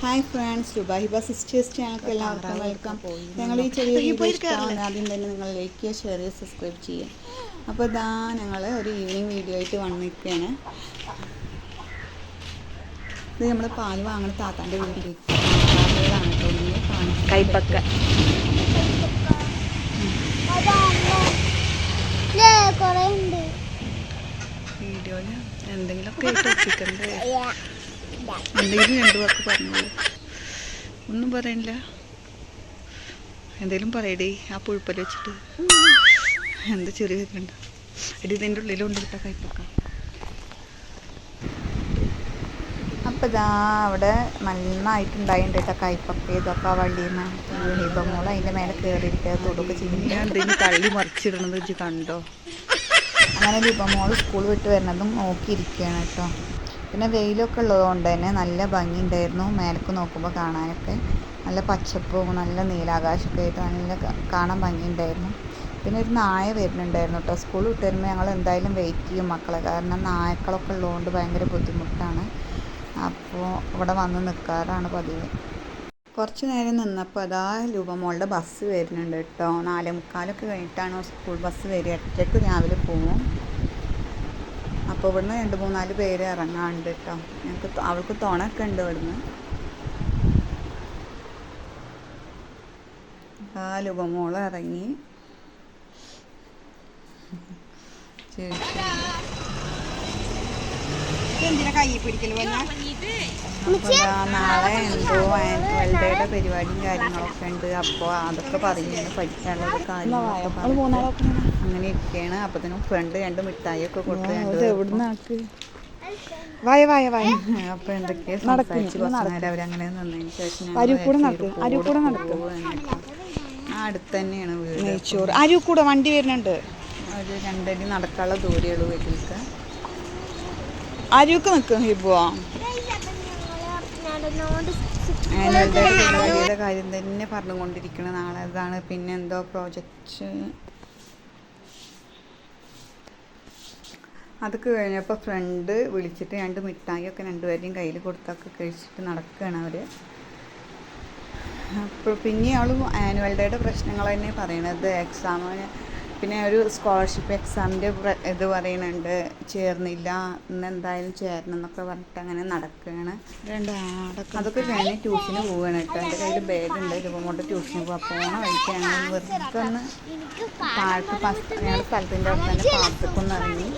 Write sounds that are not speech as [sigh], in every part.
Hi friends ലുബാഹിബ sisters ചാനൽക്ക് എല്ലാവർക്കും വെൽക്കം ഞങ്ങൾ ഈ ചെറിയ വീഡിയോ ഇഷ്ടമാണ് ആദ്യം തന്നെ നിങ്ങൾ ലൈക്ക് ചെയ്യുക ഷെയർ ചെയ്യുക സബ്സ്ക്രൈബ് ചെയ്യുക. അപ്പോൾ ഇതാ ഞങ്ങൾ ഒരു ഈവനിങ് വീഡിയോ ആയിട്ട് വന്നിരിക്കുകയാണ്. ഇത് നമ്മൾ പാൽ വാങ്ങണ താത്താന്റെ വീട്ടിലേക്ക്. കൈപ്പക്ക. വീഡിയോയിൽ എന്തെങ്കിലുമൊക്കെ ഒപ്പിക്കണ്ടേ എന്തെങ്കിലും രണ്ടു വാക്ക് പറഞ്ഞോളൂ. ഒന്നും പറയണില്ല. എന്തെങ്കിലും പറയടേ ആ പുഴുപ്പൽ വെച്ചിട്ട്. എന്താ ചെറിയ വെക്കണ്ട എടി ഇതിന്റെ ഉള്ളിലുണ്ട് ഇട്ടാ കൈപ്പൊക്ക അപ്പം ഇതാ അവിടെ നന്നായിട്ടുണ്ടായിട്ടുണ്ട് കേട്ടോ കൈപ്പൊക്ക ഇതൊക്കെ ആ വള്ളിയിൽ നിന്ന് ഇതൊന്നും അതിന്റെ മേലെ കയറിയിരിക്കുക തൊടുക്കെ ചെയ്യുന്ന തള്ളി മറിച്ചിടണത് വെച്ച് കണ്ടോ? അങ്ങനെ ലിബമോൾ സ്കൂൾ വിട്ട് വരുന്നതും നോക്കിയിരിക്കുകയാണ് കേട്ടോ. പിന്നെ വെയിലൊക്കെ ഉള്ളതുകൊണ്ട് തന്നെ നല്ല ഭംഗിയുണ്ടായിരുന്നു. മേലേക്ക് നോക്കുമ്പോൾ കാണാനൊക്കെ നല്ല പച്ചപ്പും നല്ല നീലാകാശമൊക്കെ ആയിട്ട് നല്ല കാണാൻ ഭംഗിയുണ്ടായിരുന്നു. പിന്നെ ഒരു നായ വരുന്നുണ്ടായിരുന്നു കേട്ടോ സ്കൂൾ വിട്ട് വരുമ്പോൾ ഞങ്ങൾ എന്തായാലും വെയിറ്റ് ചെയ്യും മക്കളെ. കാരണം നായക്കളൊക്കെ ഉള്ളതുകൊണ്ട് ഭയങ്കര ബുദ്ധിമുട്ടാണ്. അപ്പോൾ ഇവിടെ വന്ന് നിൽക്കാറാണ് പതിവ്. കുറച്ച് നേരം നിന്നപ്പോൾ അതാ രൂപമോളുടെ ബസ് വരുന്നുണ്ട് കേട്ടോ നാലേ മുക്കാലൊക്കെ കഴിഞ്ഞിട്ടാണ് സ്കൂൾ ബസ് വരിക. എട്ടരയ്ക്ക് രാവിലെ പോകും അപ്പോൾ ഇവിടുന്ന് രണ്ട് മൂന്നാൽ പേര് ഇറങ്ങാണ്ട് കേട്ടോ ഞങ്ങൾക്ക് അവൾക്ക് ഒക്കെ ഉണ്ട് ഇവിടുന്ന്. ആ രൂപമോൾ ഇറങ്ങി. ചേച്ചി. എന്തിനാ കൈ പിടിക്കൽ അപ്പോൾ നാളെ എന്തോ ആനുവൽ ഡേയുടെ പരിപാടിയും കാര്യങ്ങളൊക്കെ ഉണ്ട്. അപ്പോൾ അതൊക്കെ പറഞ്ഞു പഠിക്കാനുള്ള കാര്യങ്ങളൊക്കെ അങ്ങനെ ഇരിക്കുകയാണ് അപ്പത്തിനും ഫ്രണ്ട് രണ്ട് മിഠായിയൊക്കെ കൊടുത്ത് കൊടുത്തു വായ വായ വായ. അപ്പൊ എന്തൊക്കെയാ സംസാരിച്ച് കുറച്ച് നേരം അവരങ്ങനെ നിന്നതിന് ശേഷം ഞങ്ങൾ അരുക്കൂടെ വിചാരിച്ചു നടക്ക്, ഒരു കൂടെ നടക്ക്. ആ അടുത്ത് തന്നെയാണ് വീട്. നെയ്ച്ചോറ്. അരു കൂടെ വണ്ടി വരുന്നുണ്ട്. ഒരു രണ്ടടി നടക്കാനുള്ള ദൂരേ ഉള്ളൂ വീട്ടിലേക്ക് അരിക്ക് നിൽക്കും ഹിബുവോ. ആനുവൽ പരിപാടിയുടെ കാര്യം തന്നെ പറഞ്ഞുകൊണ്ടിരിക്കണം. നാളെ അതാണ് പിന്നെ എന്തോ പ്രോജക്റ്റ് അതൊക്കെ കഴിഞ്ഞപ്പോൾ ഫ്രണ്ട് വിളിച്ചിട്ട് രണ്ട് മിഠായിയൊക്കെ രണ്ടുപേരെയും കയ്യിൽ കൊടുത്തൊക്കെ കഴിച്ചിട്ട് നടക്കുകയാണ് അവർ അപ്പോൾ പിന്നെ അവൾ ആനുവൽ ഡേയുടെ പ്രശ്നങ്ങൾ തന്നെ പറയണത്. എക്സാമിന് പിന്നെ ഒരു സ്കോളർഷിപ്പ് എക്സാമിന്റെ ഇത് പറയുന്നുണ്ട് ചേർന്നില്ല. ഇന്ന് എന്തായാലും ചേരണം എന്നൊക്കെ പറഞ്ഞിട്ട് അങ്ങനെ നടക്കുകയാണ് രണ്ടാടൊക്കെ അതൊക്കെ കഴിഞ്ഞ് ട്യൂഷന് പോവുകയാണ് കേട്ടോ. എന്റെ കയ്യിൽ ബാഗുണ്ട് രൂപം കൊണ്ട് ട്യൂഷന് പോവാം. പോകണം വഴിക്കാണ്. വെറുതെ ഒന്ന് ഫസ്റ്റ് ഞങ്ങളുടെ സ്ഥലത്തിന്റെ അവിടെ തന്നെ പാർക്കൊന്ന് ഇറങ്ങി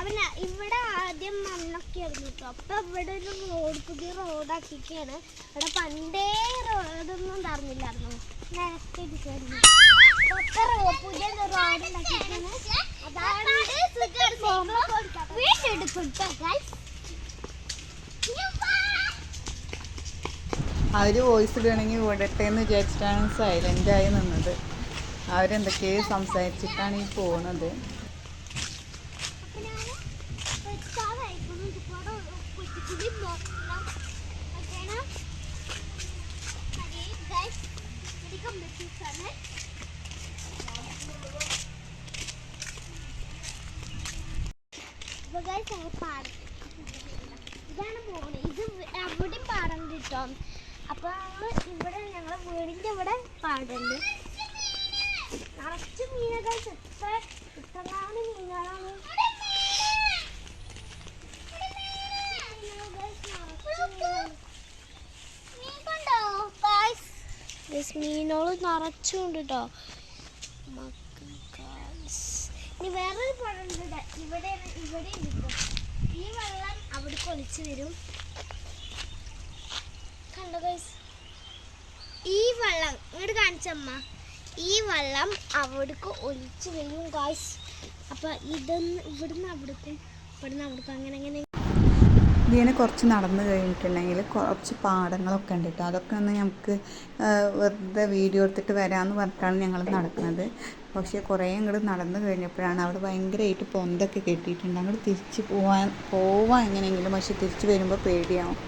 അവന് ഇവിടെ ആദ്യം മണ്ണൊക്കെ ആയിരുന്നു കേട്ടോ അപ്പൊ ഇവിടെ ഒരു റോഡ് പുതിയ റോഡാക്കിയൊക്കെയാണ് ഇവിടെ പണ്ടേ റോഡൊന്നും ഉണ്ടായിരുന്നില്ലായിരുന്നു. നേരത്തെ അവർ അപ്പൊ ഇപ്പൊ റോ- പുതിയ റോഡ് വീട്ടെടുക്കും അവർ വോയിസ് ഇടുകയാണെങ്കിൽ വിടട്ടെ എന്ന് വിചാരിച്ചിട്ടാണ് സൈലന്റ് ആയി നിന്നത്. അവരെന്തൊക്കെയോ സംസാരിച്ചിട്ടാണ് ഈ പോകുന്നത് അപ്പൊ ഞാൻ വെച്ചാലായിരിക്കും ഇതുപോലെ കുറ്റിക്കുടി നോക്കണം ഓക്കേനാ Okay, ഗൈസ് ഇത് complete ആണ്. guys, ഞങ്ങൾ പാടം ഇതാണ് പോകുന്നത് ഇത് അവിടെ പാടം കിട്ടും അപ്പൊ ഞങ്ങൾ ഇവിടെ ഞങ്ങളെ വീടിന്റെ ഇവിടെ പാടുണ്ട് നിറച്ച് മീനുകൾ എത്ര ഇത്രനാണ് മീനുകളാണ് മീനുകൾ നിറച്ചുണ്ട് കേട്ടോ ഇനി വേറൊരു പഴമുണ്ട് ഇവിടെ. ഇവിടെ ഈ വെള്ളം അവിടെ കൊളിച്ചു വരും. കണ്ടോ ഗൈസ് ഈ വെള്ളം ഇങ്ങോട്ട് കാണിച്ചമ്മ ഈ വെള്ളം അവിടേക്ക് ഒലിച്ചു വരും ഗായ്സ് അപ്പൊ ഇതൊന്ന് ഇവിടുന്ന് അവിടേക്കും ഇവിടുന്ന് അവിടേക്കും അങ്ങനെ അങ്ങനെ ഇതിനെ കുറച്ച് നടന്നു കഴിഞ്ഞിട്ടുണ്ടെങ്കിൽ കുറച്ച് പാടങ്ങളൊക്കെ ഉണ്ട് കേട്ടോ. അതൊക്കെ ഒന്ന് നമുക്ക് വെറുതെ വീഡിയോ എടുത്തിട്ട് വരാമെന്ന് പറഞ്ഞിട്ടാണ് ഞങ്ങൾ നടക്കുന്നത്. പക്ഷേ കുറേ അങ്ങോട്ട് നടന്നു കഴിഞ്ഞപ്പോഴാണ് അവിടെ ഭയങ്കരമായിട്ട് പൊന്തൊക്കെ കെട്ടിയിട്ടുണ്ട്. അങ്ങോട്ട് തിരിച്ച് പോവാൻ പോവാൻ എങ്ങനെയെങ്കിലും പക്ഷേ തിരിച്ച് വരുമ്പോൾ പേടിയാവും.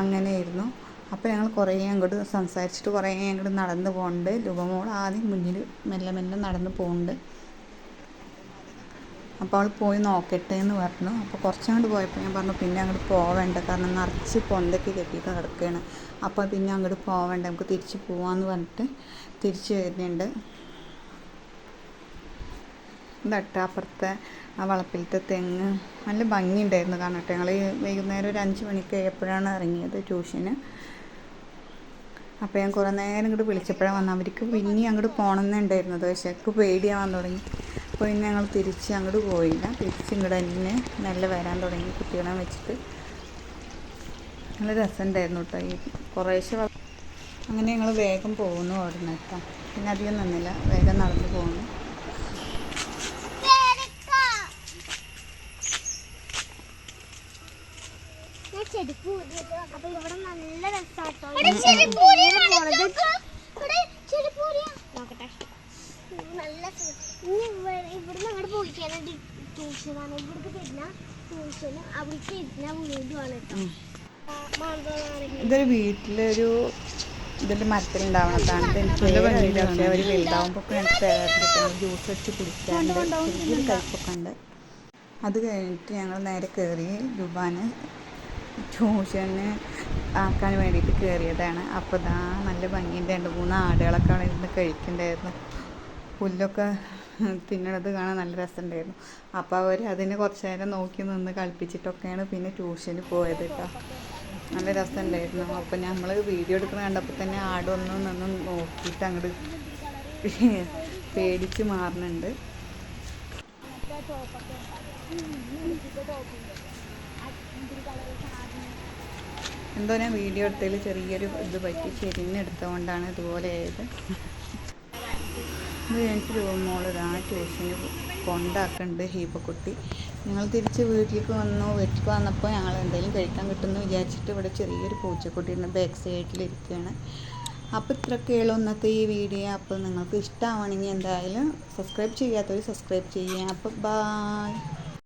അങ്ങനെയായിരുന്നു. അപ്പോൾ ഞങ്ങൾ കുറേ അങ്ങോട്ട് സംസാരിച്ചിട്ട് കുറേ അങ്ങോട്ട് നടന്നു പോകുന്നുണ്ട് രൂപമോൾ ആദ്യം മുന്നിൽ മെല്ലെ മെല്ലെ നടന്നു പോകുന്നുണ്ട് അപ്പോൾ അവൾ പോയി നോക്കട്ടെ എന്ന് പറഞ്ഞു. അപ്പോൾ കുറച്ചങ്ങോട്ട് പോയപ്പോൾ ഞാൻ പറഞ്ഞു പിന്നെ അങ്ങോട്ട് പോവേണ്ട. കാരണം നിറച്ച് പൊന്തൊക്കെ കെട്ടിയിട്ട് കിടക്കുകയാണ്. അപ്പോൾ പിന്നെ അങ്ങോട്ട് പോവേണ്ട. നമുക്ക് തിരിച്ച് പോവാമെന്ന് പറഞ്ഞിട്ട് തിരിച്ച് വരുന്നുണ്ട്. ഇതട്ട അപ്പുറത്തെ ആ വളപ്പിലത്തെ തെങ്ങ്. നല്ല ഭംഗിയുണ്ടായിരുന്നു കാണട്ടെ. ഞങ്ങൾ വൈകുന്നേരം ഒരു അഞ്ച് മണിക്ക് എപ്പോഴാണ് ഇറങ്ങിയത് ട്യൂഷന്. അപ്പോൾ ഞാൻ കുറേ നേരം ഇങ്ങോട്ട് വിളിച്ചപ്പോഴാണ് വന്നത്. അവർക്ക് പിന്നെ അങ്ങോട്ട് പോകണമെന്നുണ്ടായിരുന്നത് പക്ഷേ എനിക്ക് പേടിയാവാൻ തുടങ്ങി. അപ്പോൾ പിന്നെ ഞങ്ങൾ തിരിച്ച് അങ്ങോട്ട് പോയില്ല. തിരിച്ച് ഇങ്ങോട്ട് തന്നെ നല്ല വരാൻ തുടങ്ങി കുട്ടികളെ വെച്ചിട്ട്. നല്ല രസമുണ്ടായിരുന്നു കേട്ടോ ഈ കുറേശ്ശെ അങ്ങനെ ഞങ്ങൾ വേഗം പോകുന്നു അവിടെ നിന്ന് കേട്ടോ. പിന്നെ അധികം നിന്നില്ല. വേഗം നടന്നു പോകുന്നു. ചെരുപ്പ് അപ്പൊ ഇവിടെ നല്ല രസാട്ടോ നോക്കട്ടെ ഇത് നല്ല സു- ഇനി ഇവിടെ ഇവിടുന്ന് അങ്ങോട്ട് പോയിക്കാനായിട്ട് ട്യൂഷനാണ് ഇവിടേക്ക് തരുന്ന ട്യൂഷന് അവിടേക്ക് ഇരുന്ന വീടുമാണ് ഇതൊരു വീട്ടിലൊരു ഇതിൽ മരത്തിലുണ്ടാവണതാണ് പക്ഷേ അവർ വലുതാവുമ്പോൾ ജ്യൂസ് വെച്ച് കുടിക്കാറുണ്ട്. ചെറിയൊരു കയ്പൊക്കെ ഉണ്ട്. അത് കഴിഞ്ഞിട്ട് ഞങ്ങൾ നേരെ കയറി ജുബാന് ട്യൂഷന് ആക്കാൻ വേണ്ടിയിട്ട് കയറിയതാണ്. അപ്പോൾ ഇതാ നല്ല ഭംഗിയുണ്ട്. രണ്ട് മൂന്ന് ആടുകളൊക്കെ അവിടെ ഇരുന്ന് കഴിക്കണ്ടായിരുന്നു. പുല്ലൊക്കെ തിന്നണത് കാണാൻ നല്ല രസമുണ്ടായിരുന്നു. അപ്പോൾ അവർ അതിനെ കുറച്ച് നേരം നോക്കി നിന്ന് കളിപ്പിച്ചിട്ടൊക്കെയാണ് പിന്നെ ട്യൂഷന് പോയത് കേട്ടോ നല്ല രസമുണ്ടായിരുന്നു. അപ്പോൾ നമ്മൾ വീഡിയോ എടുക്കുന്ന കണ്ടപ്പോൾ തന്നെ ആടൊന്നും നിന്ന് നോക്കിയിട്ട് അങ്ങോട്ട് [laughs] പേടിച്ച് മാറുന്നുണ്ട് എന്തോ ഞാൻ വീഡിയോ എടുത്തതിൽ ചെറിയൊരു ഇത് പറ്റി. ചെരിഞ്ഞെടുത്തുകൊണ്ടാണ് ഇതുപോലെ ആയത്. കഴിഞ്ഞിട്ട് മോളിതാ ട്യൂഷന് കൊണ്ടാക്കുന്നുണ്ട് ഹീപ്പക്കുട്ടി. ഞങ്ങൾ തിരിച്ച് വീട്ടിലേക്ക് വന്നു. വീട്ടിലേക്ക് വന്നപ്പോൾ ഞങ്ങൾ എന്തെങ്കിലും കഴിക്കാൻ കിട്ടുമെന്ന് വിചാരിച്ചിട്ട് ഇവിടെ ചെറിയൊരു പൂച്ചക്കുട്ടി ഉണ്ട് ബാക്ക് സൈഡിലിരിക്കുകയാണ് അപ്പോൾ ഇത്രയൊക്കെയുള്ളൂ ഇന്നത്തെ ഈ വീഡിയോ. അപ്പോൾ നിങ്ങൾക്ക് ഇഷ്ടമാണെങ്കിൽ എന്തായാലും സബ്സ്ക്രൈബ് ചെയ്യാത്തവർ സബ്സ്ക്രൈബ് ചെയ്യുക. അപ്പോൾ ബായ്